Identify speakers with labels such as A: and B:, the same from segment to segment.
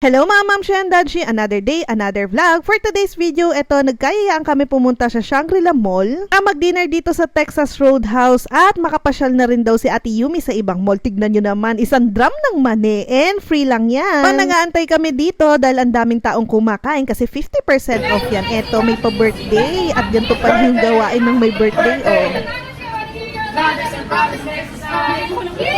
A: Hello mga ma'am and dadshi, another day, another vlog. For today's video, eto, nagkayayaan kami pumunta sa Shangri-La Mall na mag-dinner dito sa Texas Roadhouse at makapasyal na rin daw si Ate Yumi sa ibang mall. Tignan nyo naman, isang drum ng mani and free lang yan. Pa nag-aantay kami dito dahil ang daming taong kumakain kasi 50% off yan. Eto, may pa-birthday at ganito pa yung gawain ng may birthday. Oh.
B: Brothers and brothers exercise.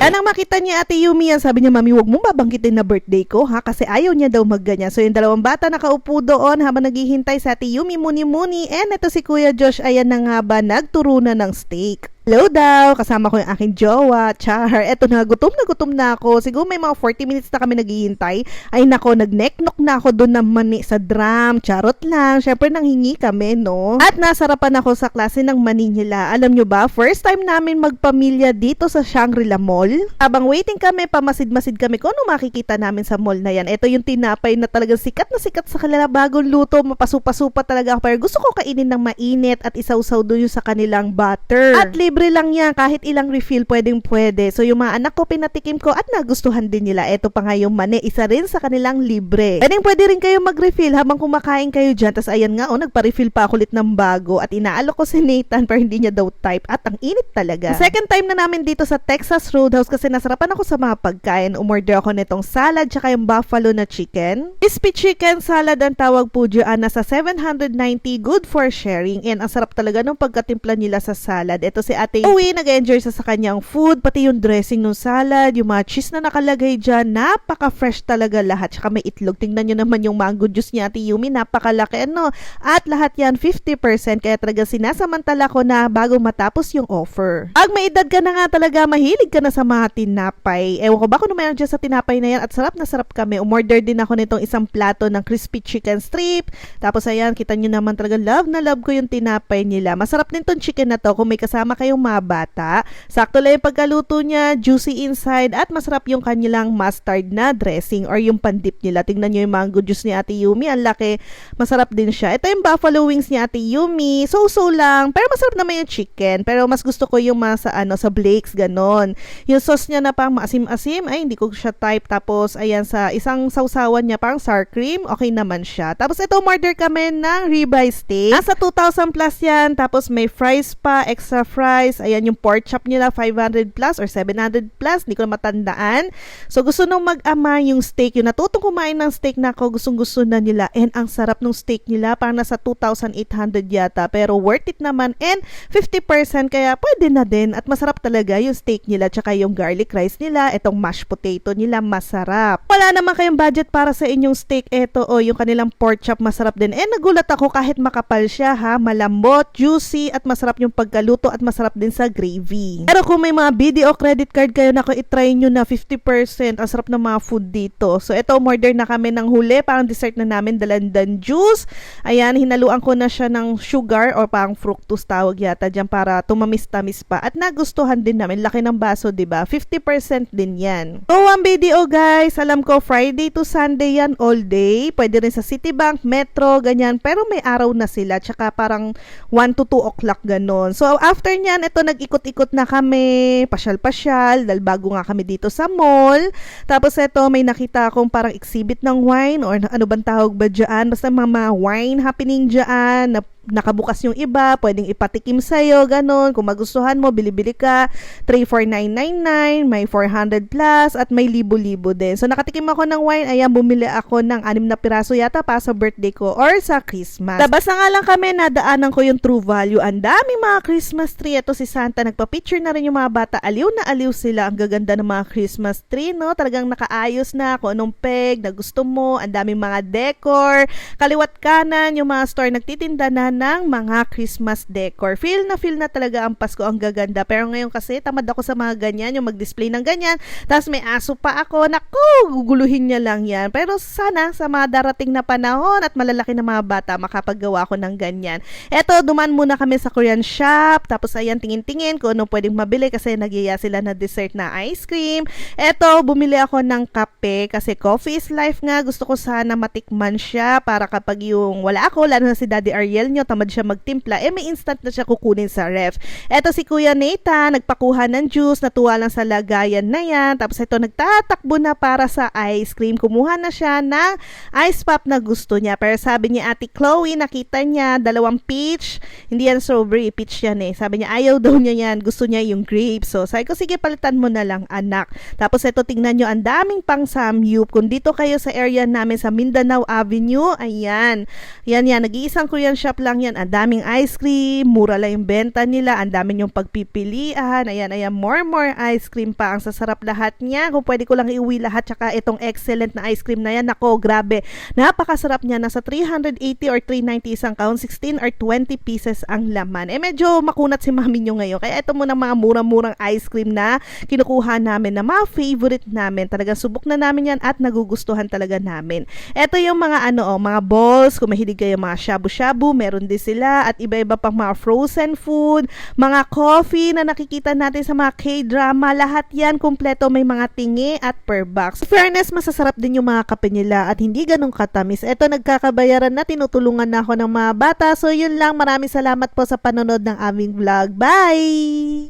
A: Yan ang makita niya Ate Yumi yan. Sabi niya, Mami, huwag mong babanggitin na birthday ko, ha? Kasi ayaw niya daw magganyan. So, yung dalawang bata nakaupo doon habang naghihintay sa Ate Yumi, muni-muni. And ito si Kuya Josh, ayan na nga ba, nagturo na ng steak. Hello daw, kasama ko yung aking jowa, Char. Eto na, gutom na gutom na ako. Siguro may mga 40 minutes na kami naghihintay. Ay nako, nag-neck-knock na ako doon ng mani sa drum. Charot lang. Syempre, nanghingi kami, no? At nasarapan ako sa klase ng mani nila. Alam nyo ba, first time namin magpamilya dito sa Shangri-La Mall. Habang waiting kami, pamasid-masid kami kung ano makikita namin sa mall na yan. Ito yung tinapay na talagang sikat na sikat sa kanila. Bagong luto, mapasupa-supa talaga ako. Pero gusto ko kainin ng mainit at isawsaw doon sa kanilang butter. At libre lang yan. Kahit ilang refill, pwedeng pwede. So yung mga anak ko, pinatikim ko at nagustuhan din nila. Ito pa nga yung mani. Isa rin sa kanilang libre. Pwedeng pwede rin kayo mag-refill habang kumakain kayo dyan. Tapos ayan nga, oh, nagpa-refill pa ako ulit ng bago. At inaalok ko si Nathan pero hindi niya daw type. At ang init talaga. Second time na namin dito sa Texas Roadhouse kasi nasarapan ako sa mga pagkain. Umorder ako nitong salad tsaka yung buffalo na chicken. Crispy chicken salad ang tawag po dyan. Nasa 790 good for sharing. And ang sarap talaga ng pagkatimpla nila sa salad. Ito si ate Uwi, nag-enjoy sa sa kanyang food, pati yung dressing ng salad, yung mga cheese na nakalagay dyan, napaka-fresh talaga lahat. Tsaka may itlog. Tingnan nyo naman yung mango juice niya, ate Yumi, napakalaki ano. At lahat yan 50%, kaya talaga sinasamantala ko na bago matapos yung offer. Pag may edad ka na nga talaga, mahilig ka na sa mga tinapay. Ewan ko ba kung meron dyan sa tinapay na yan at sarap na sarap kami. Umorder din ako nitong isang plato ng crispy chicken strip. Tapos ayan, kita nyo naman talaga love na love ko yung tinapay nila. Masarap din tong chicken na to kung may kasama kayong mga bata. Sakto lang yung pagkaluto niya, juicy inside at masarap yung kanilang mustard na dressing or yung pandip nila. Tingnan nyo yung mango juice ni Ate Yumi. Ang laki. Masarap din siya. Ito yung buffalo wings ni Ate Yumi. So-so lang. Pero masarap naman yung chicken. Pero mas gusto ko yung mga sa, ano, sa Blake's, ganon. Yung sauce niya na pang maasim-asim, ay hindi ko siya type. Tapos, ayan, sa isang sausawan niya pang sour cream, okay naman siya. Tapos, ito, order kami ng ribeye steak. Nasa 2,000 plus yan. Tapos, may fries pa, extra fries. Ayan, yung pork chop nila, 500 plus or 700 plus. Hindi ko matandaan. So, gusto nung mag-ama yung steak. Yung natutong kumain ng steak na ako, gustong-gusto na nila. And ang sarap ng steak nila, parang nasa 2,800 yata. Pero worth it naman. And 50% kaya pwede na din. At masarap talaga yung steak nila. Tsaka yung garlic rice nila. Itong mashed potato nila, masarap. Wala naman kayong budget para sa inyong steak. Ito, o oh, yung kanilang pork chop, masarap din. And nagulat ako kahit makapal siya, ha. Malambot, juicy, at masarap yung pagkaluto at masarap din sa gravy. Pero kung may mga video credit card kayo na itry nyo na 50%, ang sarap ng mga food dito. So, ito, order na kami ng huli. Parang dessert na namin, dalandan juice. Ayan, hinaluan ko na siya ng sugar or parang fructose tawag yata dyan para tumamis-tamis pa. At nagustuhan din namin. Laki ng baso, 'di ba 50% din yan. So, ang video guys, alam ko Friday to Sunday yan all day. Pwede rin sa Citibank, Metro, ganyan. Pero may araw na sila. Tsaka parang 1 to 2 o'clock ganon. So, after nyan, ito nag-ikot-ikot na kami. Pasyal-pasyal. Dahil bago nga kami dito sa mall. Tapos ito, may nakita akong parang exhibit ng wine or ano bang tawag ba dyan. Basta mga wine happening dyan na nakabukas yung iba, pwedeng ipatikim sa'yo, ganun. Kung magustuhan mo, bili-bili ka. 34999, may 400 plus, at may libo-libo din. So, nakatikim ako ng wine. Ayan, bumili ako ng anim na piraso yata pa sa birthday ko or sa Christmas. Labas na nga lang kami, nadaanan ko yung true value. Ang dami mga Christmas tree. Ito si Santa, nagpa-picture na rin yung mga bata. Aliw na aliw sila. Ang gaganda ng mga Christmas tree, no? Talagang nakaayos na kung anong peg na gusto mo. Ang daming mga decor. Kaliwat kanan, yung mga store nagtitinda na ng mga Christmas decor. Feel na feel na talaga ang Pasko ang gaganda. Pero ngayon kasi tamad ako sa mga ganyan, yung mag-display ng ganyan. Tapos may aso pa ako. Naku, guguluhin niya lang yan. Pero sana sa mga darating na panahon at malalaki na mga bata, makapaggawa ko ng ganyan. Eto, duman muna kami sa Korean shop. Tapos ayan, tingin-tingin kung ano pwedeng mabili kasi nagyaya sila na dessert na ice cream. Eto, bumili ako ng kape kasi coffee is life nga. Gusto ko sana matikman siya para kapag yung wala ako, lalo na si Daddy Ariel nyo, tamad siya magtimpla, eh may instant na siya kukunin sa ref. Eto si Kuya Nathan, nagpakuha ng juice, natuwa lang sa lagayan na yan. Tapos ito, nagtatakbo na para sa ice cream. Kumuha na siya ng ice pop na gusto niya. Pero sabi niya, Ate Chloe, nakita niya, dalawang peach. Hindi yan strawberry, peach yan eh. Sabi niya, ayaw daw niya yan. Gusto niya yung grape. So, sabi ko, sige, palitan mo na lang, anak. Tapos ito, tingnan nyo, ang daming pang samyup. Kung dito kayo sa area namin sa Mindanao Avenue, ayan. Yan yan, nag-iisang Korean shop lang yan. Ang daming ice cream, mura lang yung benta nila. Ang dami yung pagpipilian. Ayan, ayan, more more ice cream pa. Ang sasarap lahat niya. Kung pwede ko lang iuwi lahat. Tsaka itong excellent na ice cream na yan. Nako, grabe. Napakasarap niya. Nasa 380 or 390 isang count. 16 or 20 pieces ang laman. Eh, medyo makunat si mami nyo ngayon. Kaya ito muna mga murang-murang ice cream na kinukuha namin na mga favorite namin. Talaga subok na namin yan at nagugustuhan talaga namin. Ito yung mga ano, oh, mga balls. Kung mahilig kayo mga shabu-shabu, meron din sila. At iba-iba pang mga frozen food, mga coffee na nakikita natin sa mga K-drama. Lahat yan kumpleto may mga tingi at per box. Fairness, masasarap din yung mga kape nila at hindi ganun katamis. Ito, nagkakabayaran na. Tinutulungan na ako ng mga bata. So, yun lang. Maraming salamat po sa panonood ng aming vlog. Bye!